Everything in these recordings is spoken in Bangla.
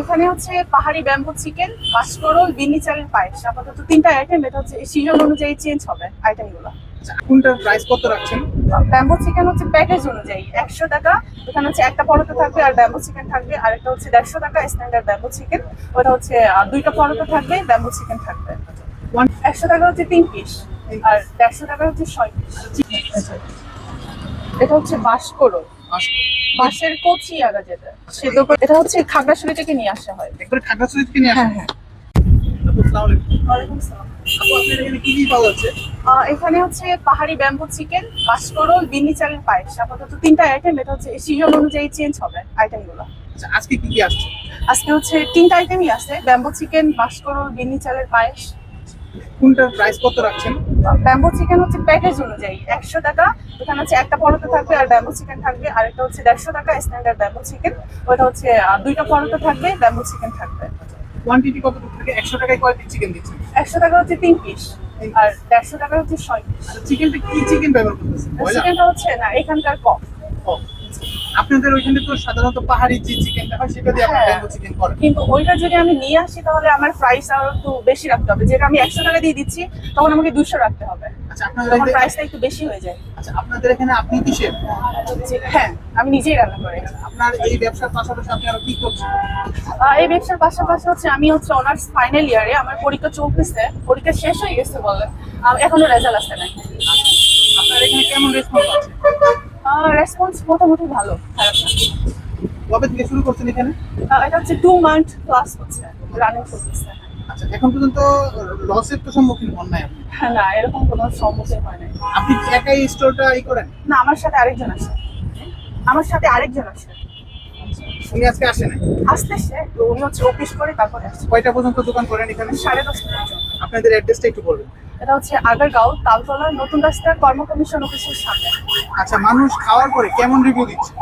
এখানে হচ্ছে পাহাড়ি ব্যাম্বু চিকেন মাসকরল বিনি চালের পায়েস। আপাতত তিনটা আইটেম এটা হচ্ছে সিজন অনুযায়ী চেঞ্জ হবে আইটেমগুলো আচ্ছা, কোনটার প্রাইস কত রাখছেন? ব্যাম্বু চিকেন হচ্ছে প্যাকেজ অনুযায়ী একশো টাকা এখানে হচ্ছে একটা পরোটা থাকবে আর ব্যাম্বু চিকেন থাকবে আর একটা হচ্ছে দেড়শো টাকা স্ট্যান্ডার্ড ব্যাম্বু চিকেন। ওটা হচ্ছে দুইটা পরোটা থাকবে ব্যাম্বু চিকেন থাকবে। একশো টাকা হচ্ছে তিন পিস আর দেড়শো টাকা হচ্ছে ছয় পিস এটা হচ্ছে বাঁশকরল বাঁশের কচি আগা যেটা। সেদ্ধ করে এটা হচ্ছে খাগড়াছড়ি থেকে নিয়ে আসা হয়। একবারে খাগড়াছড়ি থেকে নিয়ে হ্যাঁ? হ্যাঁ। আপু, আপনার এখানে হচ্ছে পাহাড়ি ব্যাম্বু চিকেন বাঁশকরল বিনি চালের পায়েস। আপাতত তিনটা আইটেম এটা হচ্ছে সিজন অনুযায়ী চেঞ্জ হবে আইটেমগুলো আচ্ছা আজকে কি কি আসছে? আজকে হচ্ছে তিনটা আইটেমই আছে ব্যাম্বু চিকেন বাঁশকরল বিনি চালের পায়েস কোনটার প্রাইস কত রাখছেন? ব্যাম্বু চিকেন হচ্ছে প্যাকেজ অনুযায়ী একশো টাকা এখানে হচ্ছে একটা পরোটা থাকবে আর ব্যাম্বু চিকেন থাকবে আর একটা হচ্ছে দেড়শো টাকা স্ট্যান্ডার্ড ব্যাম্বু চিকেন ওটা হচ্ছে দুইটা পরোটা থাকবে ব্যাম্বু চিকেন থাকবে। কোয়ান্টিটি কতটুকু থাকে একশো টাকায় কয় পিস চিকেন দিচ্ছেন একশো টাকা হচ্ছে তিন পিস আর দেড়শো টাকা হচ্ছে ছয় পিস চিকেনটা কি চিকেন ব্যবহার করতেছেন ব্রয়লার? চিকেনটা হচ্ছে না এখানকার কম ও, আপনাদের ওইখানে তো সাধারণত পাহাড়ি যে চিকেনটা হয় সেটা দিয়ে আপনারা হ্যাঁ। ব্যাম্বু চিকেন করেন। কিন্তু ওইটা যদি আমি নিয়ে আসি তাহলে আমার প্রাইস আরও একটু বেশি রাখতে হবে। যেটা আমি একশো টাকা দিয়ে দিচ্ছি তখন আমাকে দুশো রাখতে হবে। আচ্ছা আপনাদের প্রাইসটা একটু বেশি হয়ে যায়। আচ্ছা আপনাদের এখানে আপনি কি শেফ হ্যাঁ আমি নিজেই রান্না করি। আপনার এই ব্যবসার পাশাপাশি আপনি আরও কি করছেন? এই ব্যবসার পাশাপাশি হচ্ছে আমি হচ্ছে অনার্স ফাইনাল ইয়ারে আমার পরীক্ষা চলতেছে। পরীক্ষা শেষ হয়ে গেছে বলে। এখনও রেজাল্ট আসে নাই আপনার এখানে কেমন রেসপন্স আছে? রেসপন্স মোটামুটি ভালো খারাপ না। কবে থেকে শুরু করছেন এখানে? এটা হচ্ছে টু মান্থ ক্লাস হচ্ছে রানিং চলতেছে আচ্ছা এখন পর্যন্ত লসের তো সম্মুখীন হন নাই আপনি? হ্যাঁ না এরকম কোনো সম্মুখীন হয় নাই। আপনি একাই স্টোরটা ই করেন? না আমার সাথে আরেকজন আছে। আমার সাথে আরেকজন আছে। উনি আজকে আসে নাই? আসতেছে তো উনি হচ্ছে অফিস করে তারপরে আসছে। কয়টা পর্যন্ত দোকান করেন এখানে? সাড়ে দশটা পর্যন্ত। আপনাদের অ্যাড্রেসটা একটু বলবেন। এটা হচ্ছে আগারগাঁও তালতলার নতুন রাস্তার কর্ম কমিশন অফিসের সামনে। আচ্ছা মানুষ খাওয়ার পরে কেমন রিভিউ দিচ্ছে?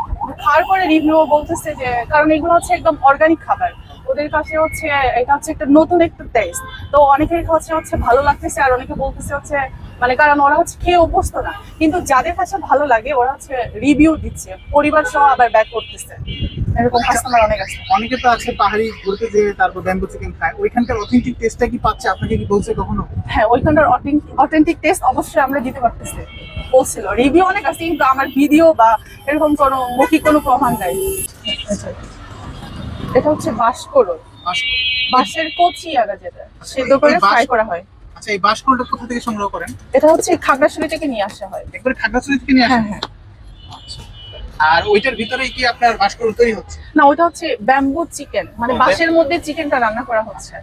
খাওয়ার পরে রিভিউ বলতেছে যে, কারণ এগুলো হচ্ছে একদম অর্গানিক খাবার। ওদের কাছে হচ্ছে, এটা হচ্ছে একটা নতুন একটা টেস্ট তো অনেকের কাছে হচ্ছে ভালো লাগতেছে, আর অনেকে বলতেছে হচ্ছে মানে কারণ ওরা হচ্ছে খেয়ে অভ্যস্ত না। কিন্তু যাদের কাছে ভালো লাগে, ওরা হচ্ছে রিভিউ দিচ্ছে। পরিবার সহ আবার ব্যাক করতেছে। এরকম কাস্টমার অনেক আছে। অনেকে তো আছে পাহাড়ি ঘুরতে যে তারপর ব্যাম্বু চিকেন খায়। ওইখানকার অথেন্টিক টেস্টটা কি পাচ্ছে? আপনাকে কি বলছে কখনো? হ্যাঁ ওইখানকার অথেন্টিক টেস্ট অবশ্যই আমরা দিতে পারতেছি। বলছিল। রিভিউ অনেক আছে কিন্তু আমার ভিডিও বা এরকম কোনো মৌখিক কোনো প্রমাণ নাই। এটা হচ্ছে বাঁশকরল বাস- বাঁশের কচি আগা যেটা সেদ্ধ করে ফ্রাই করা হয়। আচ্ছা এই বাসকলটা কোথা থেকে সংগ্রহ করেন? এটা হচ্ছে খাগড়াছড়ি থেকে নিয়ে আসা হয়। একবারে খাগড়াছড়ি থেকে নিয়ে হ্যাঁ? আসেন হ্যাঁ। আর ওইটার ভিতরেই কি আপনার ভাস্কর তৈরি হচ্ছে না ওটা হচ্ছে ব্যাম্বু চিকেন মানে বাঁশের মধ্যে চিকেনটা রান্না করা হচ্ছে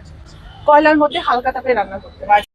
কয়লার মধ্যে হালকা তাপে রান্না করতে হয়।